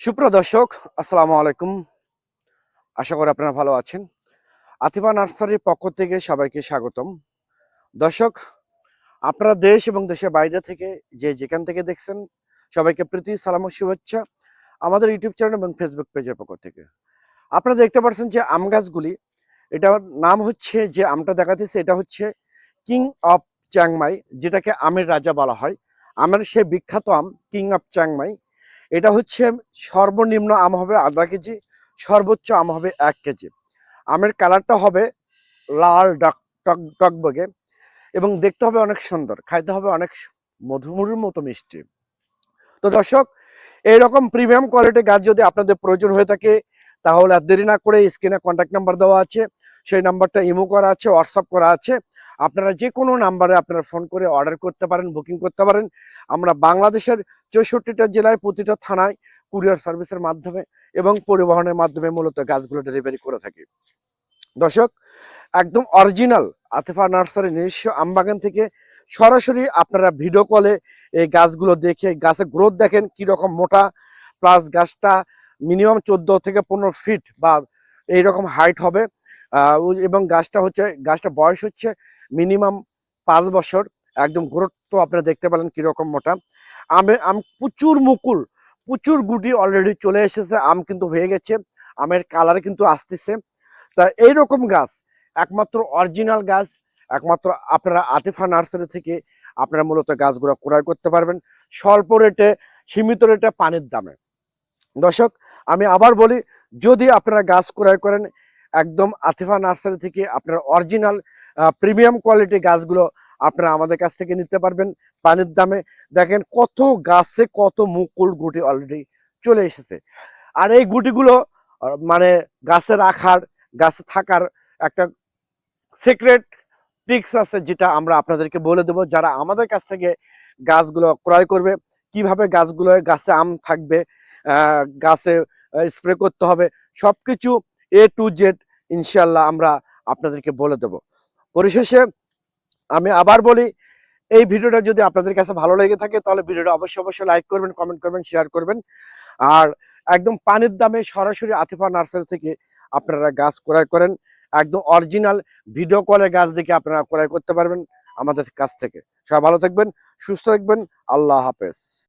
সুপ্রিয় দর্শক, আসসালামু আলাইকুম। আশা করি আপনারা ভালো আছেন। আতিফা নার্সারির পক্ষ থেকে সবাইকে স্বাগতম। দর্শক, আপনারা দেশ এবং দেশের বাইরে থেকে যে যেখান থেকে দেখছেন, সবাইকে প্রীতি, সালাম ও শুভেচ্ছা আমাদের ইউটিউব চ্যানেল এবং ফেসবুক পেজের পক্ষ থেকে। আপনারা দেখতে পাচ্ছেন যে আম গাছগুলি, এটার নাম হচ্ছে যে আমটা দেখাতেছে, এটা হচ্ছে কিং অফ চ্যাংমাই, যেটাকে আমের রাজা বলা হয়। আমের সে বিখ্যাত আম কিং অফ চ্যাংমাই এটা হচ্ছে সর্বনিম্ন আম হবে আধা কেজি, সর্বোচ্চ আম হবে এক কেজি। আমের কালারটা হবে লাল ডাক, টক, টকবগে এবং দেখতে হবে অনেক সুন্দর, খাইতে হবে অনেক সু- মধুমুর মতো মিষ্টি। তো দর্শক, এইরকম প্রিমিয়াম কোয়ালিটি গাছ যদি আপনাদের প্রয়োজন হয়ে থাকে, তাহলে আর দেরি না করে স্ক্রিনে কন্ট্যাক্ট নাম্বার দেওয়া আছে, সেই নাম্বারটা ইমো করা আছে হোয়াটসঅ্যাপ করা আছে। আপনারা যে কোনো নাম্বারে আপনারা ফোন করে অর্ডার করতে পারেন, বুকিং করতে পারেন। আমরা বাংলাদেশের চৌষট্টিটা জেলায় প্রতিটা থানায় কুরিয়ার সার্ভিসের মাধ্যমে এবং পরিবহনের মাধ্যমে মূলত গাছগুলো ডেলিভারি করে থাকি। দর্শক, একদম অরিজিনাল আতেফা নার্সারি নিজস্ব আমবাগান থেকে সরাসরি আপনারা ভিডিও কলে এই গাছগুলো দেখে গাছের গ্রোথ দেখেন কি রকম মোটা প্লাস গাছটা মিনিমাম চোদ্দ থেকে পনেরো ফিট বা এইরকম হাইট হবে। এবং গাছটা হচ্ছে, গাছটা বয়স হচ্ছে মিনিমাম পাঁচ বছর, একদম গ্রোথ তো আপনারা দেখতে পেলেন কীরকম মোটা। আমে, আম প্রচুর মুকুল, প্রচুর গুটি অলরেডি চলে এসেছে, আম কিন্তু হয়ে গেছে, আমের কালার কিন্তু আসতেছে। তা এইরকম গাছ, একমাত্র অরিজিনাল গাছ, একমাত্র আপনারা আতিফা নার্সারি থেকে আপনারা মূলত গাছগুলো ক্রয় করতে পারবেন, স্বল্প রেটে সীমিত রেটে পানির দামে। দর্শক, আমি আবার বলি, যদি আপনারা গাছ ক্রয় করেন, একদম আতিফা নার্সারি থেকে আপনারা অরিজিনাল প্রিমিয়াম কোয়ালিটি গাছগুলো আপনারা আমাদের কাছ থেকে নিতে পারবেন। পানির দামে দেখেন কত গাছে কত মুকুল গুটি অলরেডি চলে এসেছে। আর এই গুটিগুলো মানে গাছে রাখার, গাছে থাকার একটা সিক্রেট ট্রিক্স আছে যেটা আমরা আপনাদেরকে বলে দেব। যারা আমাদের কাছ থেকে গাছগুলো ক্রয় করবে, কীভাবে গাছগুলো গাছে আম থাকবে গাছে স্প্রে করতে হবে, সবকিছু এ টু জেড ইনশাল্লাহ আমরা আপনাদেরকে বলে দেব। পরিশেষে আমি আবার বলি, এই ভিডিওটা যদি আপনাদের কাছে ভালো লেগে থাকে, তাহলে ভিডিওটা অবশ্যই অবশ্যই লাইক করবেন কমেন্ট করবেন শেয়ার করবেন। আর একদম পানির দামে সরাসরি আতিফা নার্সারি থেকে আপনারা গাছ ক্রয় করেন। একদম অরিজিনাল ভিডিও কলে গাছ দেখে আপনারা ক্রয় করতে পারবেন আমাদের কাছ থেকে। সবাই ভালো থাকবেন, সুস্থ থাকবেন, আল্লাহ হাফেজ।